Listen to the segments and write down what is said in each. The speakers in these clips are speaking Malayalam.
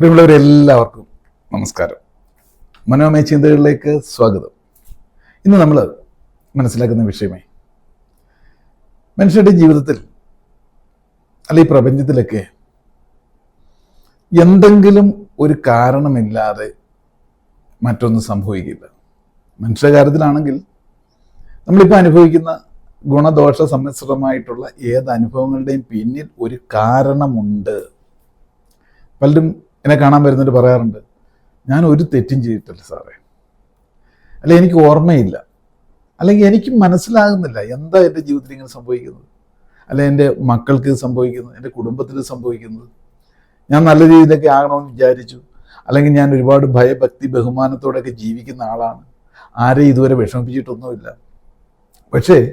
പ്രിയമുള്ളവരെല്ലാവർക്കും നമസ്കാരം. മനോമയ ചിന്തകളിലേക്ക് സ്വാഗതം. ഇന്ന് നമ്മൾ മനസ്സിലാക്കുന്ന വിഷയമേ മനുഷ്യരുടെ ജീവിതത്തിൽ അല്ലെ ഈ പ്രപഞ്ചത്തിലൊക്കെ എന്തെങ്കിലും ഒരു കാരണമില്ലാതെ മറ്റൊന്നും സംഭവിക്കില്ല. മനുഷ്യ കാര്യത്തിലാണെങ്കിൽ നമ്മളിപ്പോൾ അനുഭവിക്കുന്ന ഗുണദോഷ സമ്മിശ്രമായിട്ടുള്ള ഏത് അനുഭവങ്ങളുടെയും പിന്നിൽ ഒരു കാരണമുണ്ട്. പലരും എന്നെ കാണാൻ വരുന്നവർ പറയാറുണ്ട് ഞാൻ ഒരു തെറ്റും ചെയ്തിട്ടില്ല സാറേ. അല്ല എനിക്ക് ഓർമ്മയില്ല. അല്ലെങ്കിൽ എനിക്ക് മനസ്സിലാകുന്നില്ല എന്താ എന്റെ ജീവിതത്തിൽ ഇങ്ങനെ സംഭവിക്കുന്നത്. അല്ലെ എന്റെ മക്കൾക്ക് സംഭവിക്കുന്നത് എന്റെ കുടുംബത്തിൽ സംഭവിക്കുന്നത്. ഞാൻ നല്ല രീതിയിലൊക്കെ ആകണമെന്ന് വിചാരിച്ചു. അല്ലെങ്കിൽ ഞാൻ ഒരുപാട് ഭയഭക്തി ബഹുമാനത്തോടെയൊക്കെ ജീവിക്കുന്ന ആളാണ്. ആരെ ഇതുവരെ വിഷമിപ്പിച്ചിട്ടൊന്നുമില്ല. പക്ഷേ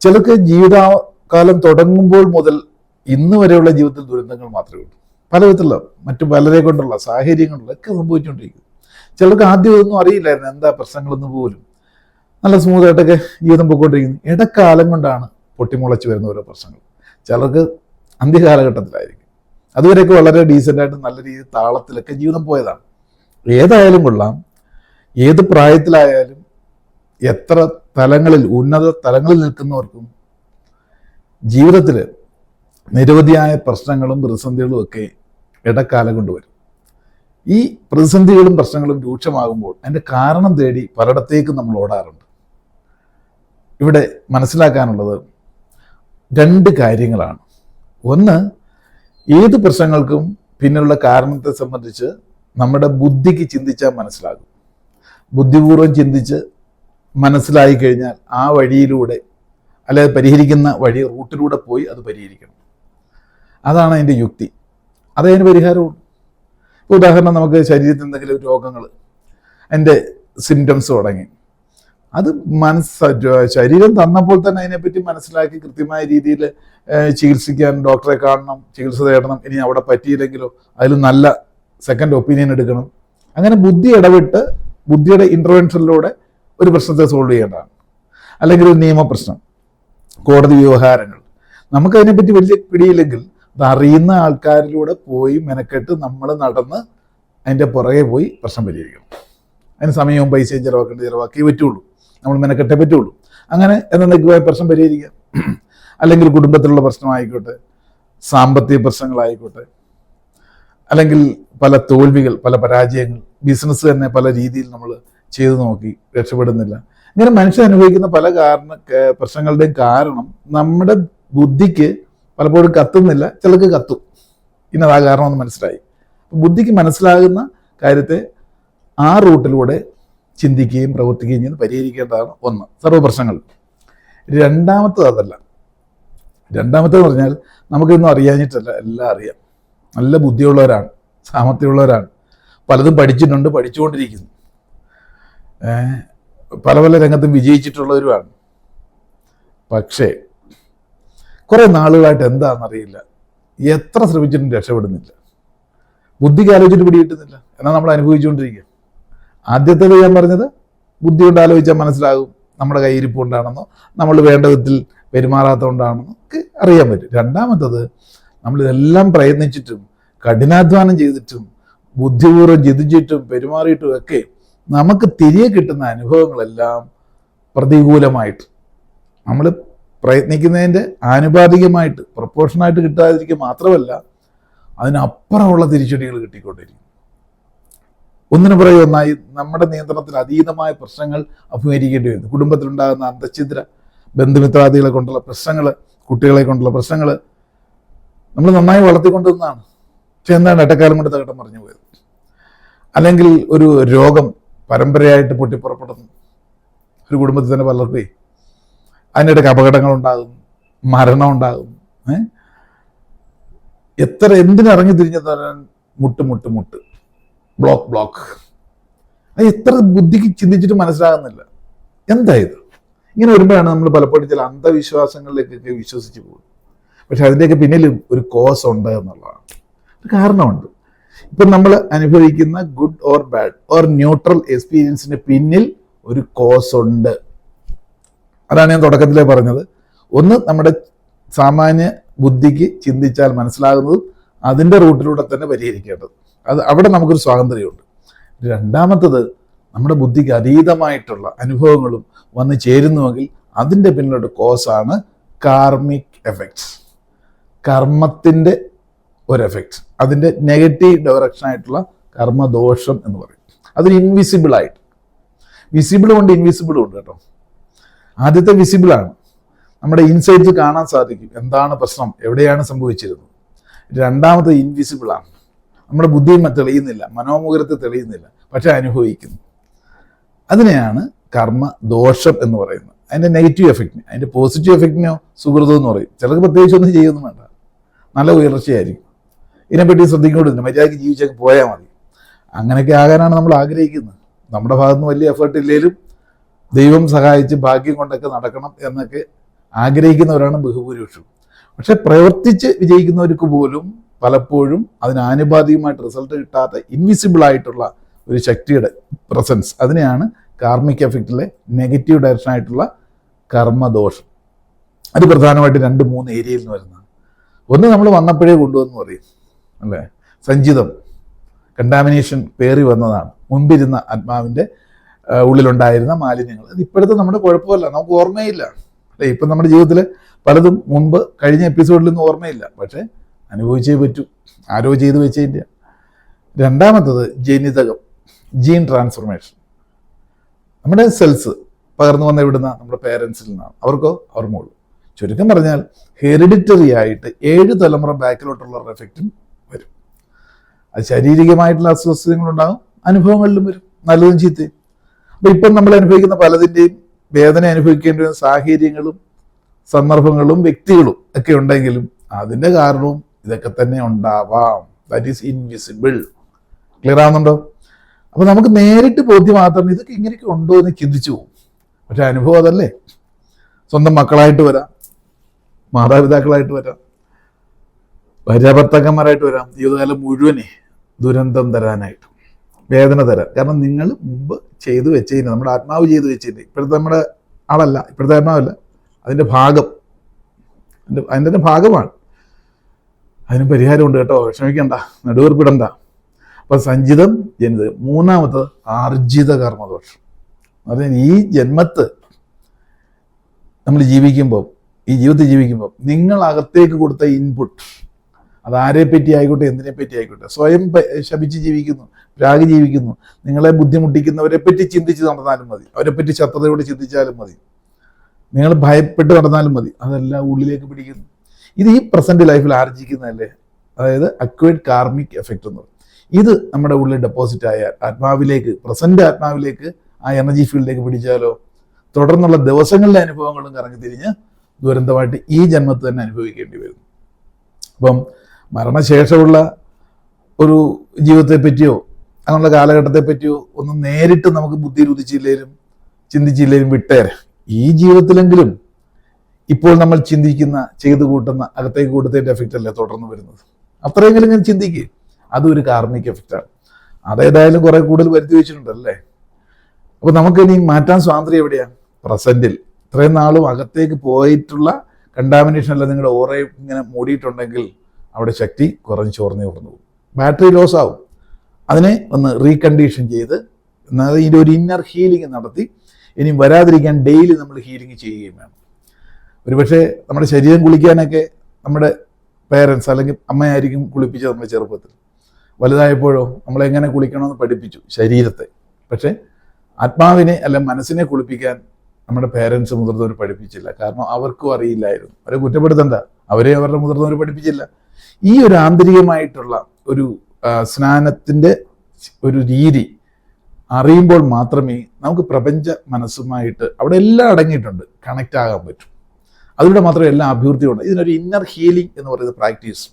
ചിലർക്ക് ജീവിതകാലം തുടങ്ങുമ്പോൾ മുതൽ ഇന്ന് വരെയുള്ള ജീവിതത്തിൽ ദുരന്തങ്ങൾ മാത്രമേ ഉള്ളൂ. പല വിധത്തിലുള്ള മറ്റു പലരെ കൊണ്ടുള്ള സാഹചര്യങ്ങളിലൊക്കെ സംഭവിച്ചുകൊണ്ടിരിക്കുന്നു. ചിലർക്ക് ആദ്യം ഇതൊന്നും അറിയില്ലായിരുന്നു. എന്താ പ്രശ്നങ്ങളെന്ന് പോലും. നല്ല സ്മൂത്തായിട്ടൊക്കെ ജീവിതം പോയിക്കൊണ്ടിരിക്കുന്നു. ഇടക്കാലം കൊണ്ടാണ് പൊട്ടിമുളച്ച് വരുന്ന ഓരോ പ്രശ്നങ്ങൾ. ചിലർക്ക് അന്ത്യകാലഘട്ടത്തിലായിരിക്കും. അതുവരെയൊക്കെ വളരെ ഡീസന്റായിട്ട് നല്ല രീതിയിൽ താളത്തിലൊക്കെ ജീവിതം പോയതാണ്. ഏതായാലും കൊള്ളാം. ഏത് പ്രായത്തിലായാലും എത്ര തലങ്ങളിൽ ഉന്നത തലങ്ങളിൽ നിൽക്കുന്നവർക്കും ജീവിതത്തിൽ നിരവധിയായ പ്രശ്നങ്ങളും പ്രതിസന്ധികളും ഒക്കെ ഇടക്കാലം കൊണ്ടുവരും. ഈ പ്രതിസന്ധികളും പ്രശ്നങ്ങളും രൂക്ഷമാകുമ്പോൾ അതിന്റെ കാരണം തേടി പലയിടത്തേക്കും നമ്മൾ ഓടാറുണ്ട്. ഇവിടെ മനസ്സിലാക്കാനുള്ളത് രണ്ട് കാര്യങ്ങളാണ്. ഒന്ന് ഏത് പ്രശ്നങ്ങൾക്കും പിന്നിലുള്ള കാരണത്തെ സംബന്ധിച്ച് നമ്മുടെ ബുദ്ധിക്ക് ചിന്തിച്ചാൽ മനസ്സിലാകും. ബുദ്ധിപൂർവം ചിന്തിച്ച് മനസ്സിലായി കഴിഞ്ഞാൽ ആ വഴിയിലൂടെ അല്ലെ പരിഹരിക്കുന്ന വഴി റൂട്ടിലൂടെ പോയി അത് പരിഹരിക്കണം. അതാണ് അതിന്റെ യുക്തി. അതതിന് പരിഹാരമുണ്ട് ഉദാഹരണം നമുക്ക് ശരീരത്തിൽ എന്തെങ്കിലും രോഗങ്ങൾ അതിന്റെ സിംറ്റംസ് തുടങ്ങി. അത് മനസ്സ് ശരീരം തന്നപ്പോൾ തന്നെ അതിനെപ്പറ്റി മനസ്സിലാക്കി കൃത്യമായ രീതിയിൽ ചികിത്സിക്കാൻ ഡോക്ടറെ കാണണം ചികിത്സ തേടണം ഇനി അവിടെ പറ്റിയില്ലെങ്കിലോ അതിൽ നല്ല സെക്കൻഡ് ഒപ്പീനിയൻ എടുക്കണം. അങ്ങനെ ബുദ്ധി ഇടപെട്ട് ബുദ്ധിയുടെ ഇന്റർവെൻഷനിലൂടെ ഒരു പ്രശ്നത്തെ സോൾവ് ചെയ്യേണ്ടതാണ്. അല്ലെങ്കിൽ ഒരു നിയമപ്രശ്നം കോടതി വ്യവഹാരങ്ങൾ. നമുക്കതിനെപ്പറ്റി വലിയ പിടിയില്ലെങ്കിൽ അറിയുന്ന ആൾക്കാരിലൂടെ പോയി മെനക്കെട്ട് നമ്മൾ നടന്ന് അതിന്റെ പുറകെ പോയി പ്രശ്നം പരിഹരിക്കണം. അതിന് സമയവും പൈസയും ചിലവാക്കേണ്ട ചിലവാക്കിയേ പറ്റുള്ളൂ. നമ്മൾ മെനക്കെട്ടേ പറ്റുള്ളൂ. അങ്ങനെ എന്നേക്കുമായ പ്രശ്നം പരിഹരിക്കാം. അല്ലെങ്കിൽ കുടുംബത്തിലുള്ള പ്രശ്നമായിക്കോട്ടെ സാമ്പത്തിക പ്രശ്നങ്ങളായിക്കോട്ടെ അല്ലെങ്കിൽ പല തോൽവികൾ പല പരാജയങ്ങൾ ബിസിനസ് തന്നെ പല രീതിയിൽ നമ്മൾ ചെയ്തു നോക്കി രക്ഷപ്പെടുന്നില്ല. ഇങ്ങനെ മനുഷ്യൻ അനുഭവിക്കുന്ന പല കാരണ പ്രശ്നങ്ങളുടെയും കാരണം നമ്മുടെ ബുദ്ധിക്ക് പലപ്പോഴും കത്തുന്നില്ല ചിലർക്ക് കത്തും. ഇന്നതാ കാരണമെന്ന് മനസ്സിലായി. ബുദ്ധിക്ക് മനസ്സിലാകുന്ന കാര്യത്തെ ആ റൂട്ടിലൂടെ ചിന്തിക്കുകയും പ്രവർത്തിക്കുകയും ചെയ്ത് പരിഹരിക്കേണ്ടതാണ് ഒന്ന്. സർവ പ്രശ്നങ്ങൾ. രണ്ടാമത്തത് അതല്ല. രണ്ടാമത്തേത് പറഞ്ഞാൽ നമുക്കൊന്നും അറിയാഞ്ഞിട്ടല്ല എല്ലാം അറിയാം. നല്ല ബുദ്ധിയുള്ളവരാണ് സാമർത്ഥ്യമുള്ളവരാണ് പലതും പഠിച്ചിട്ടുണ്ട് പഠിച്ചുകൊണ്ടിരിക്കുന്നു. പല പല രംഗത്തും വിജയിച്ചിട്ടുള്ളവരുമാണ്. പക്ഷേ കുറേ നാളുകളായിട്ട് എന്താണെന്നറിയില്ല. എത്ര ശ്രമിച്ചിട്ടും രക്ഷപ്പെടുന്നില്ല. ബുദ്ധിക്ക് ആലോചിച്ചിട്ട് പിടികിട്ടുന്നില്ല. എന്നാൽ നമ്മൾ അനുഭവിച്ചുകൊണ്ടിരിക്കുക. ആദ്യത്തേത് ഞാൻ പറഞ്ഞത് ബുദ്ധി കൊണ്ട് ആലോചിച്ചാൽ മനസ്സിലാകും നമ്മുടെ കയ്യിരിപ്പ് കൊണ്ടാണെന്നോ നമ്മൾ വേണ്ട വിധത്തിൽ പെരുമാറാത്തതുകൊണ്ടാണെന്നോ ഒക്കെ അറിയാൻ പറ്റും. രണ്ടാമത്തത് നമ്മളിതെല്ലാം പ്രയത്നിച്ചിട്ടും കഠിനാധ്വാനം ചെയ്തിട്ടും ബുദ്ധിപൂർവം ചിന്തിച്ചിട്ടും പെരുമാറിയിട്ടും ഒക്കെ നമുക്ക് തിരികെ കിട്ടുന്ന അനുഭവങ്ങളെല്ലാം പ്രതികൂലമായിട്ട് നമ്മൾ പ്രയത്നിക്കുന്നതിന്റെ ആനുപാതികമായിട്ട് പ്രൊപ്പോർഷനായിട്ട് കിട്ടാതിരിക്കുക മാത്രമല്ല അതിനപ്പുറമുള്ള തിരിച്ചടികൾ കിട്ടിക്കൊണ്ടിരിക്കും. ഒന്നിനു പുറകെ ഒന്നായി നമ്മുടെ നിയന്ത്രണത്തിൽ അതീതമായ പ്രശ്നങ്ങൾ അഭിമുഖീകരിക്കേണ്ടി വരുന്നു. കുടുംബത്തിലുണ്ടാകുന്ന അന്തഛിദ്ര ബന്ധുമിത്രാദികളെ കൊണ്ടുള്ള പ്രശ്നങ്ങൾ കുട്ടികളെ കൊണ്ടുള്ള പ്രശ്നങ്ങൾ നമ്മൾ നന്നായി വളർത്തിക്കൊണ്ടുവന്നതാണ് പക്ഷെ എന്താണ് ഇടക്കാലം കൊണ്ട് തകട്ടം പറഞ്ഞു പോയത്? അല്ലെങ്കിൽ ഒരു രോഗം പരമ്പരയായിട്ട് പൊട്ടിപ്പുറപ്പെടുന്നു. ഒരു കുടുംബത്തിൽ തന്നെ പലർക്കേ അതിനിടയ്ക്ക് അപകടങ്ങൾ ഉണ്ടാകും മരണം ഉണ്ടാകും എത്ര എന്തിനിറങ്ങി തിരിഞ്ഞു തരാൻ മുട്ട് മുട്ട് മുട്ട്. Block block. അത് എത്ര ബുദ്ധിക്ക് ചിന്തിച്ചിട്ട് മനസ്സിലാകുന്നില്ല. എന്താ ഇത്? ഇങ്ങനെ വരുമ്പോഴാണ് നമ്മൾ പലപ്പോഴും ചില അന്ധവിശ്വാസങ്ങളിലേക്കൊക്കെ വിശ്വസിച്ച് പോകും പക്ഷെ അതിന്റെയൊക്കെ പിന്നിൽ ഒരു കോസ് ഉണ്ട് എന്നുള്ളതാണ്. ഒരു കാരണമുണ്ട്. ഇപ്പം നമ്മൾ അനുഭവിക്കുന്ന good or bad or neutral എക്സ്പീരിയൻസിന് പിന്നിൽ ഒരു കോസ് ഉണ്ട്. അതാണ് ഞാൻ തുടക്കത്തിലേ പറഞ്ഞത്. ഒന്ന് നമ്മുടെ സാമാന്യ ബുദ്ധിക്ക് ചിന്തിച്ചാൽ മനസ്സിലാകുന്നതും അതിന്റെ റൂട്ടിലൂടെ തന്നെ പരിഹരിക്കേണ്ടത്. അത് അവിടെ നമുക്കൊരു സ്വാതന്ത്ര്യമുണ്ട്. രണ്ടാമത്തത് നമ്മുടെ ബുദ്ധിക്ക് അതീതമായിട്ടുള്ള അനുഭവങ്ങളും വന്ന് ചേരുന്നുവെങ്കിൽ അതിന്റെ പിന്നിലൊരു കോസാണ് കാർമിക് എഫക്ട്സ്. കർമ്മത്തിന്റെ ഒരു എഫക്റ്റ് അതിന്റെ നെഗറ്റീവ് ഡയറക്ഷൻ ആയിട്ടുള്ള കർമ്മദോഷം എന്ന് പറയും. അതൊരു ഇൻവിസിബിൾ ആയിട്ട്. വിസിബിളും ഉണ്ട് ഇൻവിസിബിളും ഉണ്ട് കേട്ടോ. ആദ്യത്തെ വിസിബിൾ ആണ്. നമ്മുടെ ഇൻസൈറ്റ്സ് കാണാൻ സാധിക്കും. എന്താണ് പ്രശ്നം? എവിടെയാണ് സംഭവിച്ചിരുന്നത്? രണ്ടാമത് ഇൻവിസിബിൾ ആണ്. നമ്മുടെ ബുദ്ധിയും തെളിയുന്നില്ല. മനോമുഖരത്തെ തെളിയുന്നില്ല. പക്ഷെ അനുഭവിക്കുന്നു. അതിനെയാണ് കർമ്മ ദോഷം എന്ന് പറയുന്നത്. അതിന്റെ നെഗറ്റീവ് എഫക്റ്റിന് അതിന്റെ പോസിറ്റീവ് എഫക്റ്റിനോ സുഹൃതം എന്ന് പറയും. ചിലർക്ക് പ്രത്യേകിച്ച് ഒന്നും ചെയ്യുന്നു വേണ്ട. നല്ല ഉയർച്ചയായിരിക്കും. ഇതിനെപ്പറ്റി ശ്രദ്ധിക്കൊണ്ടിരുന്നു മര്യാദയ്ക്ക് ജീവിച്ചൊക്കെ പോയാൽ മതി. അങ്ങനെയൊക്കെ ആകാനാണ് നമ്മൾ ആഗ്രഹിക്കുന്നത്. നമ്മുടെ ഭാഗത്തുനിന്ന് വലിയ എഫേർട്ട് ഇല്ലെങ്കിലും ദൈവം സഹായിച്ച് ഭാഗ്യം കൊണ്ടൊക്കെ നടക്കണം എന്നൊക്കെ ആഗ്രഹിക്കുന്നവരാണ് ബഹുഭൂരിപക്ഷം. പക്ഷെ പ്രവർത്തിച്ച് വിജയിക്കുന്നവർക്ക് പോലും പലപ്പോഴും അതിന് ആനുപാതികമായിട്ട് റിസൾട്ട് കിട്ടാത്ത ഇൻവിസിബിൾ ആയിട്ടുള്ള ഒരു ശക്തിയുടെ പ്രസൻസ് അതിനെയാണ് കാർമിക് എഫക്റ്റിലെ നെഗറ്റീവ് ഡയറക്ഷൻ ആയിട്ടുള്ള കർമ്മദോഷം. അത് പ്രധാനമായിട്ട് രണ്ട് മൂന്ന് ഏരിയയിൽ നിന്ന് വരുന്നതാണ്. ഒന്ന് നമ്മൾ വന്നപ്പോഴേ കൊണ്ടുവന്ന് പറയും അല്ലേ? സഞ്ചിതം കണ്ടാമിനേഷൻ പേറി വന്നതാണ്. മുൻപിരുന്ന ആത്മാവിന്റെ ഉള്ളിലുണ്ടായിരുന്ന മാലിന്യങ്ങൾ. അത് ഇപ്പോഴത്തെ നമ്മുടെ കുഴപ്പമല്ല. നമുക്ക് ഓർമ്മയില്ല. അല്ലെ ഇപ്പം നമ്മുടെ ജീവിതത്തിൽ പലതും മുൻപ് കഴിഞ്ഞ എപ്പിസോഡിലൊന്നും ഓർമ്മയില്ല. പക്ഷേ അനുഭവിച്ചേ പറ്റൂ. ആരോ ചെയ്ത് വെച്ചതിന്റെ രണ്ടാമത്തത് ജനിതകം ജീൻ ട്രാൻസ്ഫോർമേഷൻ നമ്മുടെ സെൽസ് പകർന്നു വന്ന ഇവിടുന്ന നമ്മുടെ പേരൻസിൽ നിന്നാണ്. അവർക്കോ? ഓർമ്മ ഉള്ളൂ. ചുരുക്കം പറഞ്ഞാൽ ഹെറിഡിറ്ററി ആയിട്ട് ഏഴ് തലമുറ ബാക്കിലോട്ടുള്ള എഫക്റ്റും വരും. അത് ശാരീരികമായിട്ടുള്ള അസ്വസ്ഥതകളുണ്ടാകും. അനുഭവങ്ങളിലും വരും. നല്ലതും ചീത്തയും. അപ്പൊ ഇപ്പം നമ്മൾ അനുഭവിക്കുന്ന പലതിന്റെയും വേദന അനുഭവിക്കേണ്ടി വരുന്ന സാഹചര്യങ്ങളും സന്ദർഭങ്ങളും വ്യക്തികളും ഒക്കെ ഉണ്ടെങ്കിലും അതിന്റെ കാരണവും ഇതൊക്കെ തന്നെ ഉണ്ടാവാം. ദാറ്റ് ഈസ് ഇൻവിസിബിൾ ക്ലിയർ ആവുന്നുണ്ടോ? അപ്പൊ നമുക്ക് നേരിട്ട് ബോധ്യം മാത്രം ഇതൊക്കെ ഇങ്ങനെയൊക്കെ ഉണ്ടോ എന്ന് ചിന്തിച്ചു പോകും. പക്ഷെ അനുഭവം അതല്ലേ. സ്വന്തം മക്കളായിട്ട് വരാം. മാതാപിതാക്കളായിട്ട് വരാം. ഭാര്യാഭർത്താക്കന്മാരായിട്ട് വരാം. ജീവിതകാലം മുഴുവനെ ദുരന്തം തരാനായിട്ട്. വേദന തരാൻ. കാരണം നിങ്ങൾ മുമ്പ് ചെയ്തു വെച്ചതിന് നമ്മുടെ ആത്മാവ് ചെയ്തു വെച്ചതിന് ഇപ്പോഴത്തെ നമ്മുടെ ആളല്ല ഇപ്പോഴത്തെ ആത്മാവല്ല. അതിന്റെ ഭാഗം അതിന്റെ തന്നെ ഭാഗമാണ്. അതിന് പരിഹാരമുണ്ട് കേട്ടോ. വിഷമിക്കണ്ട നെടുവേർപ്പിടണ്ട. അപ്പം സഞ്ചിതം ജനിത മൂന്നാമത് ആർജിത കർമ്മദോഷം. അതായത് ഈ ജന്മത്ത് നമ്മൾ ജീവിക്കുമ്പോൾ ഈ ജീവിതത്തിൽ ജീവിക്കുമ്പോൾ നിങ്ങൾ അകത്തേക്ക് കൊടുത്ത ഇൻപുട്ട് അത് ആരെപ്പറ്റി പറ്റി ആയിക്കോട്ടെ എന്തിനെ പറ്റി ആയിക്കോട്ടെ. സ്വയം ശപിച്ച് ജീവിക്കുന്നു രാഗി ജീവിക്കുന്നു. നിങ്ങളെ ബുദ്ധിമുട്ടിക്കുന്നവരെ പറ്റി ചിന്തിച്ച് നടന്നാലും മതി. അവരെ പറ്റി ശത്രുതയോട് ചിന്തിച്ചാലും മതി. നിങ്ങൾ ഭയപ്പെട്ട് നടന്നാലും മതി. അതെല്ലാം ഉള്ളിലേക്ക് പിടിക്കുന്നു. ഇത് ഈ പ്രസന്റ് ലൈഫിൽ ആർജിക്കുന്നതല്ലേ? അതായത് അക്വേഡ് കാർമിക് എഫക്റ്റ് എന്ന് പറയും. ഇത് നമ്മുടെ ഉള്ളിൽ ഡെപ്പോസിറ്റ് ആയാൽ ആത്മാവിലേക്ക് പ്രസന്റ് ആത്മാവിലേക്ക് ആ എനർജി ഫീൽഡിലേക്ക് പിടിച്ചാലോ? തുടർന്നുള്ള ദിവസങ്ങളിലെ അനുഭവങ്ങളും കറങ്ങി തിരിഞ്ഞ് ദുരന്തമായിട്ട് ഈ ജന്മത്ത് തന്നെ അനുഭവിക്കേണ്ടി വരും. അപ്പം മരണശേഷമുള്ള ഒരു ജീവിതത്തെ പറ്റിയോ അങ്ങനെയുള്ള കാലഘട്ടത്തെ പറ്റിയോ ഒന്നും നേരിട്ട് നമുക്ക് ബുദ്ധിയിൽ ഉദിച്ചില്ലേലും ചിന്തിച്ചില്ലേലും വിട്ടേരെ. ഈ ജീവിതത്തിലെങ്കിലും ഇപ്പോൾ നമ്മൾ ചിന്തിക്കുന്ന ചെയ്തു കൂട്ടുന്ന അകത്തേക്ക് കൂട്ടത്തിന്റെ എഫക്റ്റ് അല്ലേ തുടർന്ന് വരുന്നത്? അത്രയെങ്കിലും ഞാൻ ചിന്തിക്കുക അതൊരു കാർമിക് എഫക്റ്റാണ് അതേതായാലും കുറെ കൂടുതൽ വരുത്തി വെച്ചിട്ടുണ്ടല്ലേ? അപ്പൊ നമുക്ക് ഇനി മാറ്റാൻ സ്വാതന്ത്ര്യം എവിടെയാണ് പ്രസന്റിൽ ഇത്രയും നാളും അകത്തേക്ക് പോയിട്ടുള്ള കണ്ടാമിനേഷൻ അല്ല നിങ്ങളുടെ ഓറയും ഇങ്ങനെ മൂടിയിട്ടുണ്ടെങ്കിൽ അവിടെ ശക്തി കുറഞ്ഞു ചോർന്ന് കുറഞ്ഞു പോകും. ബാറ്ററി ലോസ് ആവും. അതിനെ ഒന്ന് റീകണ്ടീഷൻ ചെയ്ത് അതായത് ഇതിന്റെ ഒരു ഇന്നർ ഹീലിംഗ് നടത്തി ഇനി വരാതിരിക്കാൻ ഡെയിലി നമ്മൾ ഹീലിംഗ് ചെയ്യുകയും വേണം. ഒരുപക്ഷെ നമ്മുടെ ശരീരം കുളിക്കാനൊക്കെ നമ്മുടെ പേരൻസ് അല്ലെങ്കിൽ അമ്മയായിരിക്കും കുളിപ്പിച്ചത് നമ്മുടെ ചെറുപ്പത്തിൽ. വലുതായപ്പോഴോ നമ്മളെങ്ങനെ കുളിക്കണമെന്ന് പഠിപ്പിച്ചു ശരീരത്തെ. പക്ഷേ ആത്മാവിനെ അല്ല മനസ്സിനെ കുളിപ്പിക്കാൻ നമ്മുടെ പേരൻസ് മുതിർന്നവർ പഠിപ്പിച്ചില്ല. കാരണം അവർക്കും അറിയില്ലായിരുന്നു. അവരെ കുറ്റപ്പെടുത്തണ്ട. അവരെ അവരുടെ മുതിർന്നവർ പഠിപ്പിച്ചില്ല. ഈ ഒരു ആന്തരികമായിട്ടുള്ള ഒരു സ്നാനത്തിന്റെ ഒരു രീതി അറിയുമ്പോൾ മാത്രമേ നമുക്ക് പ്രപഞ്ച മനസ്സുമായിട്ട് അവിടെ എല്ലാം അടങ്ങിയിട്ടുണ്ട്. കണക്റ്റ് ആകാൻ പറ്റും. അതിലൂടെ മാത്രമേ എല്ലാം അഭിവൃദ്ധിയുണ്ട് ഇതിനൊരു ഇന്നർ ഹീലിംഗ് എന്ന് പറയുന്ന പ്രാക്ടീസ്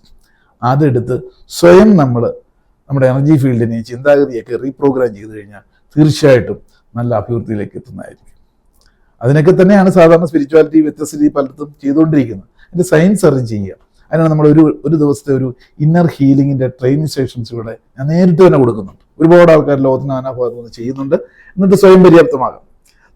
അതെടുത്ത് സ്വയം നമ്മൾ നമ്മുടെ എനർജി ഫീൽഡിനെ ചിന്താഗതിയൊക്കെ റീപ്രോഗ്രാം ചെയ്ത് കഴിഞ്ഞാൽ തീർച്ചയായിട്ടും നല്ല അഭിവൃദ്ധിയിലേക്ക് എത്തുന്നതായിരിക്കും. അതിനൊക്കെ തന്നെയാണ് സാധാരണ സ്പിരിച്വാലിറ്റി വ്യത്യസ്ത രീതി പലർത്തും ചെയ്തുകൊണ്ടിരിക്കുന്നത്. അതിന്റെ സയൻസ് അറിഞ്ഞ് ചെയ്യുക. അതിനാണ് നമ്മൾ ഒരു ഒരു ദിവസത്തെ ഒരു ഇന്നർ ഹീലിങ്ങിന്റെ ട്രെയിനിങ് സെഷൻസ് ഇവിടെ ഞാൻ നേരിട്ട് തന്നെ കൊടുക്കുന്നുണ്ട്. ഒരുപാട് ആൾക്കാർ ലോകത്തിന് നാനാഭാഗത്ത് നിന്ന് ചെയ്യുന്നുണ്ട്. എന്നിട്ട് സ്വയം പര്യാപ്തമാകും.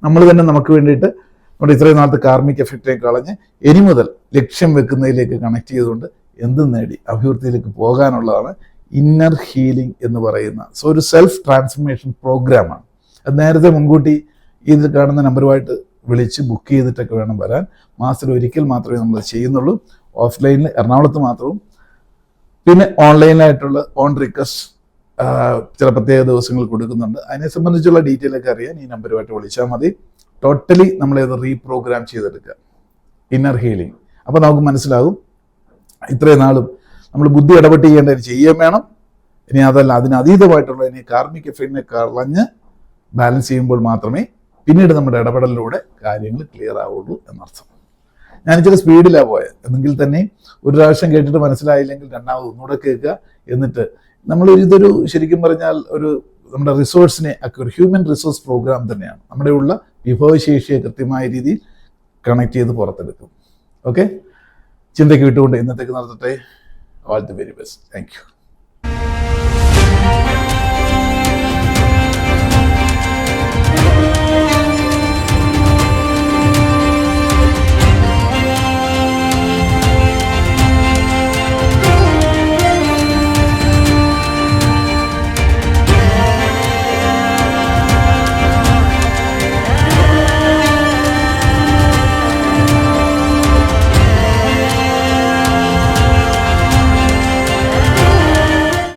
നമ്മൾ തന്നെ നമുക്ക് വേണ്ടിയിട്ട് നമ്മുടെ ഇത്രയും നാളത്തെ കാർമിക് എഫക്റ്റിനെ കളഞ്ഞ് ഇനി മുതൽ ലക്ഷ്യം വെക്കുന്നതിലേക്ക് കണക്ട് ചെയ്തുകൊണ്ട് എന്തും നേടി? അഭിവൃദ്ധിയിലേക്ക് പോകാനുള്ളതാണ് ഇന്നർ ഹീലിംഗ് എന്ന് പറയുന്ന. സോ ഒരു സെൽഫ് ട്രാൻസ്ഫർമേഷൻ പ്രോഗ്രാമാണ് അത് നേരത്തെ മുൻകൂട്ടി ഇതിൽ കാണുന്ന നമ്പറുമായിട്ട് വിളിച്ച് ബുക്ക് ചെയ്തിട്ടൊക്കെ വേണം വരാൻ. മാസത്തിൽ ഒരിക്കൽ മാത്രമേ നമ്മൾ ചെയ്യുന്നുള്ളൂ. ഓഫ്ലൈനിൽ എറണാകുളത്ത് മാത്രവും. പിന്നെ ഓൺലൈനായിട്ടുള്ള ഓൺ റിക്വസ്റ്റ് ചില പ്രത്യേക ദിവസങ്ങൾ കൊടുക്കുന്നുണ്ട്. അതിനെ സംബന്ധിച്ചുള്ള ഡീറ്റെയിൽ ഒക്കെ അറിയാൻ ഈ നമ്പറുമായിട്ട് വിളിച്ചാൽ മതി. ടോട്ടലി നമ്മളിത് റീപ്രോഗ്രാം ചെയ്തെടുക്കുക. ഇന്നർ ഹീലിംഗ് അപ്പോൾ നമുക്ക് മനസ്സിലാകും. ഇത്രയും നാളും നമ്മൾ ബുദ്ധി ഇടപെട്ട് ചെയ്യേണ്ടത് ചെയ്യാൻ വേണം. ഇനി അതല്ല അതിനതീതമായിട്ടുള്ള ഇനി കാർമിക് എഫക്റ്റിനെ കളഞ്ഞ് ബാലൻസ് ചെയ്യുമ്പോൾ മാത്രമേ പിന്നീട് നമ്മുടെ ഇടപെടലിലൂടെ കാര്യങ്ങൾ ക്ലിയർ ആവുള്ളൂ എന്നർത്ഥം. ഞാൻ ഇച്ചിരി സ്പീഡിലാണ് പോയത് എന്നെങ്കിൽ തന്നെ ഒരു പ്രാവശ്യം കേട്ടിട്ട് മനസ്സിലായില്ലെങ്കിൽ രണ്ടാമത് ഒന്നുകൂടെ കേൾക്കുക. എന്നിട്ട് നമ്മൾ ഇതൊരു ശരിക്കും പറഞ്ഞാൽ ഒരു നമ്മുടെ റിസോഴ്സിനെ ഒരു ഹ്യൂമൻ റിസോഴ്സ് പ്രോഗ്രാം തന്നെയാണ്. നമ്മുടെ ഉള്ള വിഭവശേഷിയെ കൃത്യമായ രീതിയിൽ കണക്ട് ചെയ്ത് പുറത്തെടുക്കും. ഓക്കെ ചിന്തയ്ക്ക് വിട്ടുകൊണ്ട് ഇന്നത്തേക്ക് നടത്തട്ടെ. All the very best thank you